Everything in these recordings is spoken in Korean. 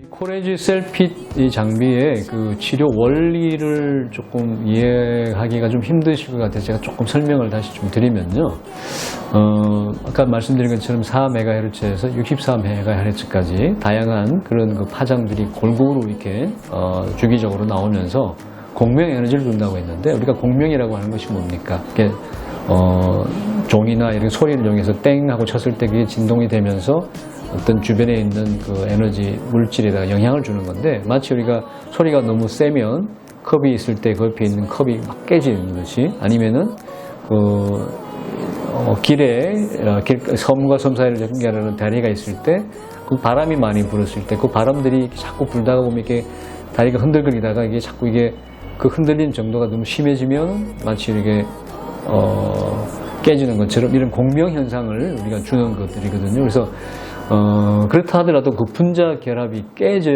이 코레지 셀핏 이 장비의 그 치료 원리를 조금 이해하기가 좀 힘드실 것 같아서 제가 조금 설명을 다시 좀 드리면요. 어, 아까 말씀드린 것처럼 4MHz에서 64MHz까지 다양한 그런 그 파장들이 골고루 이렇게 어, 주기적으로 나오면서 공명 에너지를 준다고 했는데 우리가 공명이라고 하는 것이 뭡니까? 이게 어, 종이나 이런 소리를 이용해서 땡 하고 쳤을 때 그게 진동이 되면서 어떤 주변에 있는 그 에너지 물질에다가 영향을 주는 건데 마치 우리가 소리가 너무 세면 컵이 있을 때 그 옆에 있는 컵이 막 깨지는 것이 아니면은 그 어, 길에 어, 길, 섬과 섬 사이를 연결하는 다리가 있을 때 그 바람이 많이 불었을 때 그 바람들이 자꾸 불다가 보면 이렇게 다리가 흔들거리다가 이게 자꾸 이게 그 흔들리는 정도가 너무 심해지면 마치 이렇게 어, 깨지는 것처럼 이런 공명 현상을 우리가 주는 것들이거든요. 그래서 어, 그렇다 하더라도 그 분자 결합이 깨져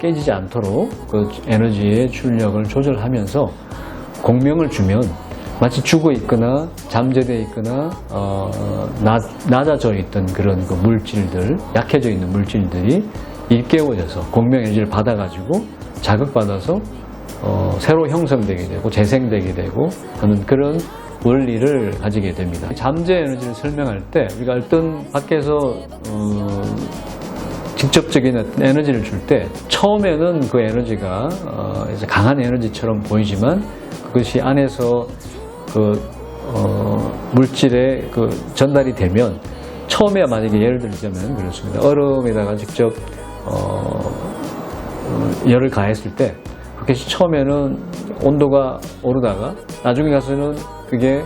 깨지지 않도록 그 에너지의 출력을 조절하면서 공명을 주면 마치 죽어 있거나 잠재되어 있거나 어, 낮, 낮아져 있던 그런 그 물질들, 약해져 있는 물질들이 일깨워져서 공명 에너지를 받아가지고 자극받아서 어, 새로 형성되게 되고 재생되게 되고 하는 그런 원리를 가지게 됩니다. 잠재 에너지를 설명할 때 우리가 어떤 밖에서 어, 직접적인 에너지를 줄 때 처음에는 그 에너지가 어, 강한 에너지처럼 보이지만 그것이 안에서 그 어, 물질에 그 전달이 되면 처음에 만약에 예를 들자면 그렇습니다. 얼음에다가 직접 어, 어, 열을 가했을 때 그것이 처음에는 온도가 오르다가 나중에 가서는 그게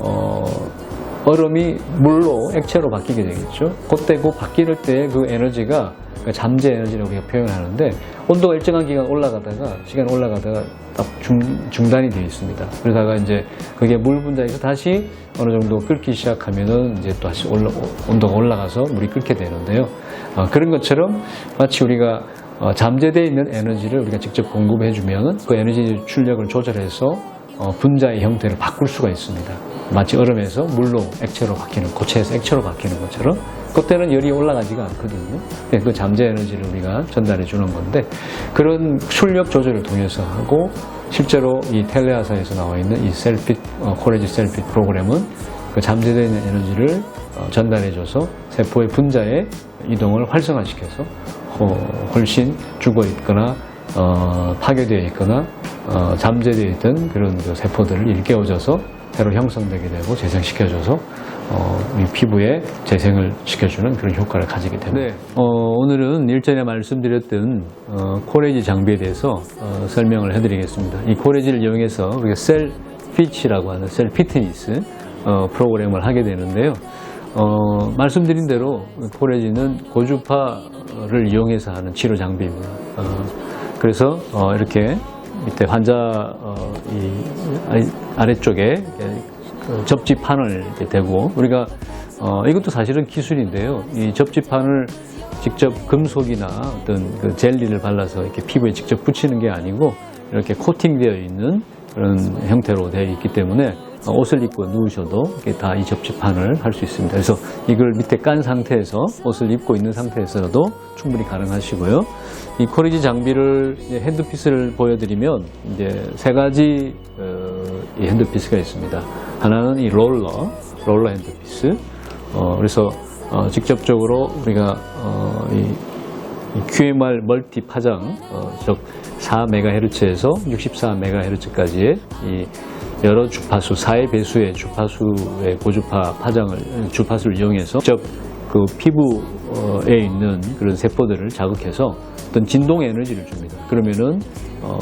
어, 얼음이 물로 액체로 바뀌게 되겠죠. 그때 그 바뀔 때그 에너지가 그 잠재 에너지라고 표현하는데 온도가 일정한 기간 올라가다가 시간 올라가다가 딱 중, 중단이 되어 있습니다. 그러다가 이제 그게 물 분자에서 다시 어느 정도 끓기 시작하면은 이제 또 다시 올라, 온도가 올라가서 물이 끓게 되는데요. 어, 그런 것처럼 마치 우리가 어, 잠재되어 있는 에너지를 우리가 직접 공급해주면 그 에너지 출력을 조절해서 어, 분자의 형태를 바꿀 수가 있습니다. 마치 얼음에서 물로 액체로 바뀌는, 고체에서 액체로 바뀌는 것처럼 그때는 열이 올라가지가 않거든요. 네, 그 잠재 에너지를 우리가 전달해 주는 건데 그런 출력 조절을 통해서 하고 실제로 이 텔레아사에서 나와 있는 이 셀핏, 어, 코레지 셀핏 프로그램은 그 있는 에너지를 어, 전달해줘서 세포의 분자의 이동을 활성화시켜서 어, 훨씬 죽어 있거나 어, 파괴되어 있거나 어, 잠재되어 있던 그런 그 세포들을 일깨워줘서 새로 형성되게 되고 재생시켜줘서 어, 우리 피부에 재생을 시켜주는 그런 효과를 가지게 됩니다. 어, 오늘은 일전에 말씀드렸던 어, 코레지 장비에 대해서 어, 설명을 해드리겠습니다. 이 코레지를 이용해서 우리가 셀 피치라고 하는 셀 피트니스 어, 프로그램을 하게 되는데요. 어, 말씀드린 대로 코레지는 고주파를 이용해서 하는 치료 장비입니다. 어, 그래서 어, 이렇게 밑에 환자 어, 이 아래- 아래쪽에 그 접지판을 대고 우리가 어, 이것도 사실은 기술인데요. 이 접지판을 직접 금속이나 어떤 그 젤리를 발라서 이렇게 피부에 직접 붙이는 게 아니고 이렇게 코팅되어 있는 그런 형태로 되어 있기 때문에 어, 옷을 입고 누우셔도 다 이 접지판을 할 수 있습니다. 그래서 이걸 밑에 깐 상태에서 옷을 입고 있는 상태에서도 충분히 가능하시고요. 이 코리지 장비를 핸드피스를 보여드리면 이제 세 가지 어, 이 핸드피스가 있습니다. 하나는 이 롤러, 롤러 핸드피스. 어, 그래서 어, 직접적으로 우리가 어, 이 이 QMR 멀티 파장, 어, 즉 4MHz에서 64MHz까지의 이 여러 주파수, 4의 배수의 주파수의 고주파 파장을, 주파수를 이용해서 직접 그 피부에 있는 그런 세포들을 자극해서 어떤 진동 에너지를 줍니다. 그러면은, 어,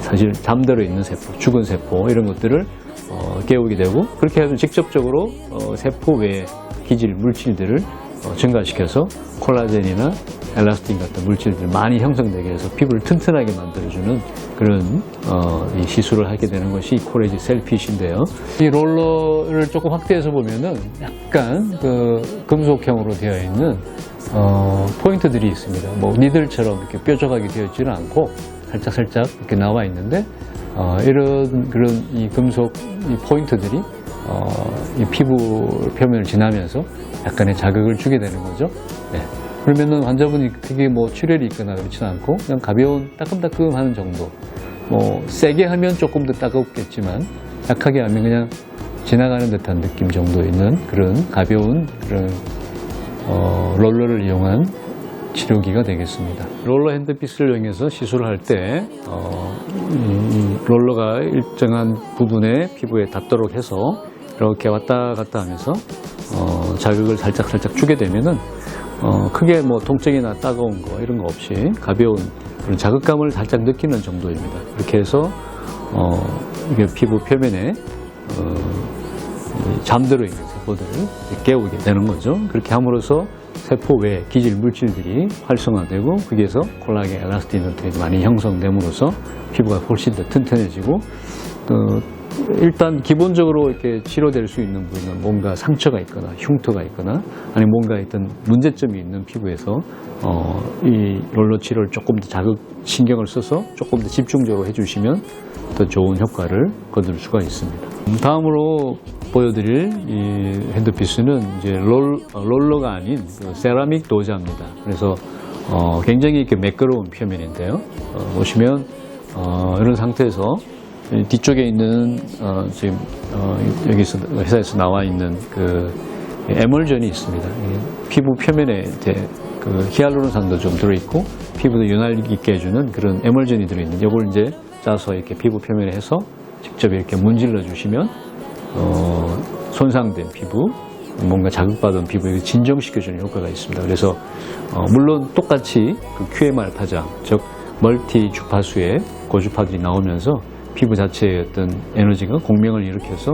사실 잠들어 있는 세포, 죽은 세포, 이런 것들을 어, 깨우게 되고, 그렇게 해서 직접적으로 어, 세포 외의 기질, 물질들을 어, 증가시켜서 콜라겐이나 엘라스틴 같은 물질들이 많이 형성되게 해서 피부를 튼튼하게 만들어주는 그런 어, 이 시술을 하게 되는 것이 이 코레지 셀핏인데요. 이 롤러를 조금 확대해서 보면은 약간 그 금속형으로 되어 있는 어, 포인트들이 있습니다. 뭐 니들처럼 이렇게 뾰족하게 되어 있지는 않고 살짝 살짝 이렇게 나와 있는데 어, 이런 그런 이 금속 이 포인트들이 어, 이 피부 표면을 지나면서 약간의 자극을 주게 되는 거죠. 네. 그러면은 환자분이 그게 뭐 출혈이 있거나 그렇지는 않고 그냥 가벼운 따끔따끔 하는 정도. 뭐 세게 하면 조금 더 따갑겠지만 약하게 하면 그냥 지나가는 듯한 느낌 정도 있는 그런 가벼운 그런 어, 롤러를 이용한 치료기가 되겠습니다. 롤러 핸드피스를 이용해서 시술을 할 때, 어, 롤러가 일정한 부분에 피부에 닿도록 해서 이렇게 왔다 갔다 하면서 어, 자극을 살짝 살짝 주게 되면은 어, 크게 뭐 통증이나 따가운 거 이런 거 없이 가벼운 그런 자극감을 살짝 느끼는 정도입니다. 그렇게 해서 어, 이게 피부 표면에 어, 이 잠들어 있는 세포들을 깨우게 되는 거죠. 그렇게 함으로써 세포 외 기질 물질들이 활성화되고 거기에서 콜라겐, 엘라스틴 등이 많이 형성됨으로써 피부가 훨씬 더 튼튼해지고 또 일단 기본적으로 이렇게 치료될 수 있는 부위는 뭔가 상처가 있거나 흉터가 있거나 아니면 뭔가 어떤 문제점이 있는 피부에서 어, 이 롤러 치료를 조금 더 자극 신경을 써서 조금 더 집중적으로 해주시면 더 좋은 효과를 거둘 수가 있습니다. 음, 다음으로 보여드릴 이 핸드피스는 이제 롤, 어, 롤러가 아닌 그 세라믹 도자입니다. 그래서 어, 굉장히 이렇게 매끄러운 표면인데요. 어, 보시면 어, 이런 상태에서 이 뒤쪽에 있는 어, 지금 어, 여기서 회사에서 나와 있는 그 에멀전이 있습니다. 이 피부 표면에 그 히알루론산도 좀 들어있고 피부도 윤활 있게 해주는 그런 에멀전이 들어있는 이걸 이제 짜서 이렇게 피부 표면에 해서 직접 이렇게 문질러 주시면 어, 손상된 피부 뭔가 자극받은 피부에 진정시켜주는 효과가 있습니다. 그래서 어, 물론 똑같이 그 QMR 파장 즉 멀티 주파수의 고주파들이 나오면서 피부 자체의 어떤 에너지가 공명을 일으켜서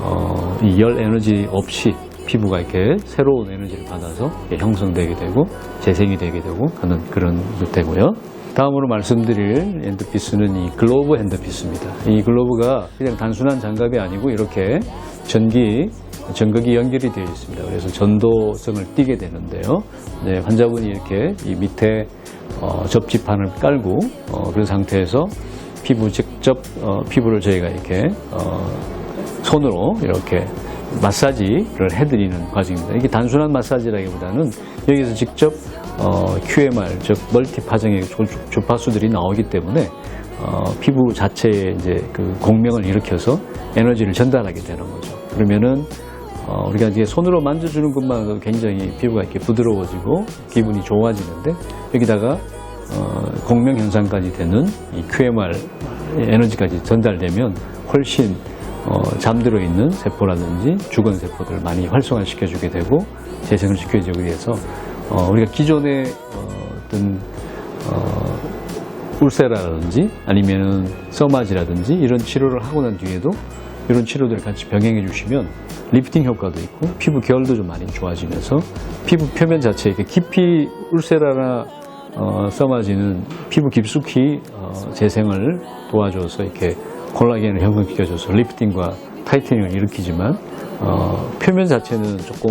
어, 이 열 에너지 없이 피부가 이렇게 새로운 에너지를 받아서 형성되게 되고 재생이 되게 되고 하는 그런 형태고요. 다음으로 말씀드릴 핸드피스는 이 글로브 핸드피스입니다. 이 글로브가 그냥 단순한 장갑이 아니고 이렇게 전기 전극이 연결이 되어 있습니다. 그래서 전도성을 띠게 되는데요. 네, 환자분이 이렇게 이 밑에 어, 접지판을 깔고 어, 그런 상태에서 피부 직접 어, 피부를 저희가 이렇게 어, 손으로 이렇게 마사지를 해드리는 과정입니다. 이게 단순한 마사지라기보다는 여기서 직접 어, QMR 즉 멀티 파장의 주- 주파수들이 나오기 때문에 어, 피부 자체에 이제 그 공명을 일으켜서 에너지를 전달하게 되는 거죠. 그러면은 어, 우리가 이제 손으로 만져주는 것만으로도 굉장히 피부가 이렇게 부드러워지고 기분이 좋아지는데 여기다가 어, 공명 현상까지 되는 이 QMR 에너지까지 전달되면 훨씬 어, 잠들어 있는 세포라든지 죽은 세포들을 많이 활성화시켜 주게 되고 재생을 시켜주기 위해서 어, 우리가 기존의 어, 어떤 어, 울세라든지 아니면 써마지라든지 이런 치료를 하고 난 뒤에도 이런 치료들을 같이 병행해 주시면 리프팅 효과도 있고 피부 결도 좀 많이 좋아지면서 피부 표면 자체에 깊이 울세라나 어, 써마지는 피부 깊숙이 어, 재생을 도와줘서 이렇게 콜라겐을 형성시켜줘서 리프팅과 타이트닝을 일으키지만 어, 표면 자체는 조금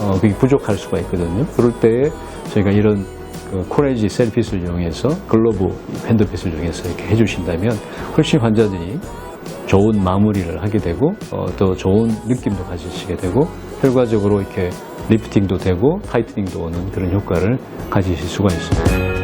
어, 부족할 수가 있거든요. 그럴 때 저희가 이런 그 코레지 셀핏을 이용해서 글로브 핸드핏을 이용해서 이렇게 해주신다면 훨씬 환자들이 좋은 마무리를 하게 되고 어, 더 좋은 느낌도 가지시게 되고 결과적으로 이렇게 리프팅도 되고 타이트닝도 오는 그런 효과를 가지실 수가 있습니다.